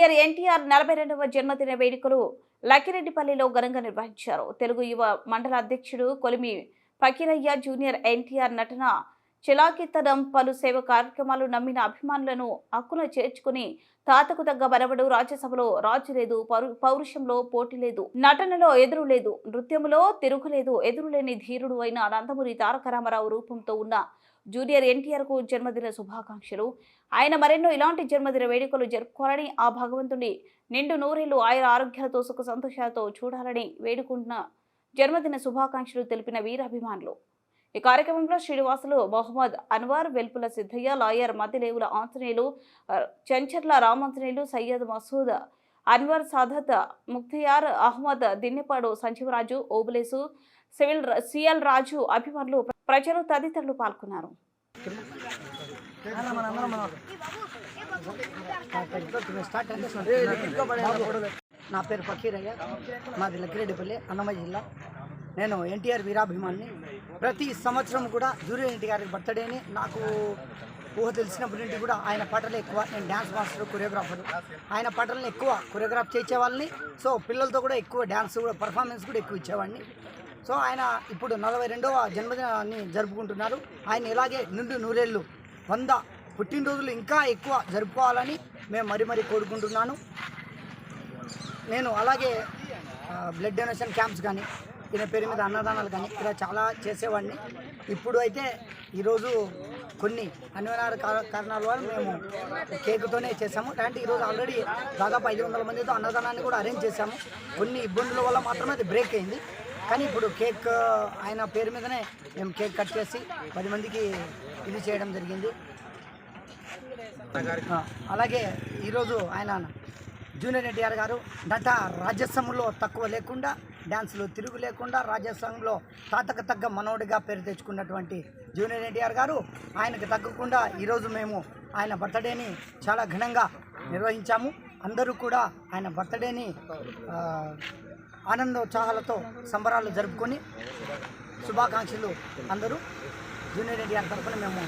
Junior NTR నలభై రెండవ జన్మదిన వేడుకలు లక్కిరెడ్డిపల్లిలో ఘనంగా నిర్వహించారు. తెలుగు యువ మండల అధ్యక్షుడు కొలిమి ఫకీరయ్య జూనియర్ ఎన్టీఆర్ నటన చిలాకితనం పలు సేవ కార్యక్రమాలు నమ్మిన అభిమానులను హక్కున చేర్చుకుని తాతకు తగ్గ బరవడు రాజ్యసభలో రాజు లేదు పౌరు- పౌరుషంలో పోటీ లేదు నటనలో ఎదురు లేదు నృత్యములో తిరుగులేదు ఎదురులేని ధీరుడు అయిన నందమూరి తారక రామారావు రూపంతో ఉన్న జూనియర్ ఎన్టీఆర్కు జన్మదిన శుభాకాంక్షలు. ఆయన మరెన్నో ఇలాంటి జన్మదిన వేడుకలు జరుపుకోవాలని ఆ భగవంతుని నిండు నూరేళ్ళు ఆయన ఆరోగ్యాలతో సుఖ సంతోషాలతో చూడాలని వేడుకుంటున్న జన్మదిన శుభాకాంక్షలు తెలిపిన వీరాభిమానులు. ఈ కార్యక్రమంలో Srinivasulu Mohammed Anwar Velpula Siddaiah lawyer Madhyalevula Anjaneyulu Chencharla Ramanjaneyulu Syed Masood Anwar Sadat Mukhtiyar Ahmed Dinnepadu Sanjeevaraju Obulesu civil CL Raju అభిమానులు ప్రజలు తదితరులు పాల్గొన్నారు. నా పేరు ఫకీరయ్య. మాది లక్కిరెడ్డిపల్లి అన్నమయ్య జిల్లా. నేను ఎన్టీఆర్ వీరాభిమాన్ని ప్రతి సంవత్సరం కూడా జూనియర్ గారి బర్త్డేని నాకు ఊహ తెలిసినప్పటి నుండి కూడా ఆయన పాటలు ఎక్కువ. నేను డ్యాన్స్ మాస్టర్ కొరియోగ్రాఫర్ ఆయన పాటలను ఎక్కువ కొరియోగ్రాఫ్ చేసేవాళ్ళని సో పిల్లలతో కూడా ఎక్కువ డ్యాన్స్ కూడా పర్ఫార్మెన్స్ కూడా ఎక్కువ ఇచ్చేవాడిని. సో ఆయన ఇప్పుడు నలభై రెండవ జన్మదినాన్ని జరుపుకుంటున్నారు. ఆయన ఇలాగే నిండు నూరేళ్ళు వంద పుట్టినరోజులు ఇంకా ఎక్కువ జరుపుకోవాలని మేము మరీ మరీ కోరుకుంటున్నాను. నేను అలాగే బ్లడ్ డొనేషన్ క్యాంప్స్ కానీ ఈయన పేరు మీద అన్నదానాలు కానీ ఇలా చాలా చేసేవాడిని. ఇప్పుడు అయితే ఈరోజు కొన్ని అనివార్య కారణాల వల్ల మేము కేకుతోనే చేసాము అంటే ఈరోజు ఆల్రెడీ దాదాపు ఐదు వందల మందితో అన్నదానాన్ని కూడా అరేంజ్ చేశాము. కొన్ని ఇబ్బందుల వల్ల మాత్రమే అది బ్రేక్ అయింది. కానీ ఇప్పుడు కేక్ ఆయన పేరు మీదనే మేము కేక్ కట్ చేసి పది మందికి ఇది చేయడం జరిగింది. అలాగే ఈరోజు ఆయన జూనియర్ ఎన్టీఆర్ గారు నట రాజ్యసంలో తక్కువ లేకుండా డ్యాన్స్లో తిరుగు లేకుండా రాజ్యాంగంలో తాతకు తగ్గ మనోడిగా పేరు తెచ్చుకున్నటువంటి జూనియర్ ఎన్టీఆర్ గారు. ఆయనకు తగ్గకుండా ఈరోజు మేము ఆయన బర్త్డేని చాలా ఘనంగా నిర్వహించాము. అందరూ కూడా ఆయన బర్త్డేని ఆనందోత్సాహాలతో సంబరాలు జరుపుకొని శుభాకాంక్షలు అందరూ జూనియర్ ఎన్టీఆర్ తరఫున మేము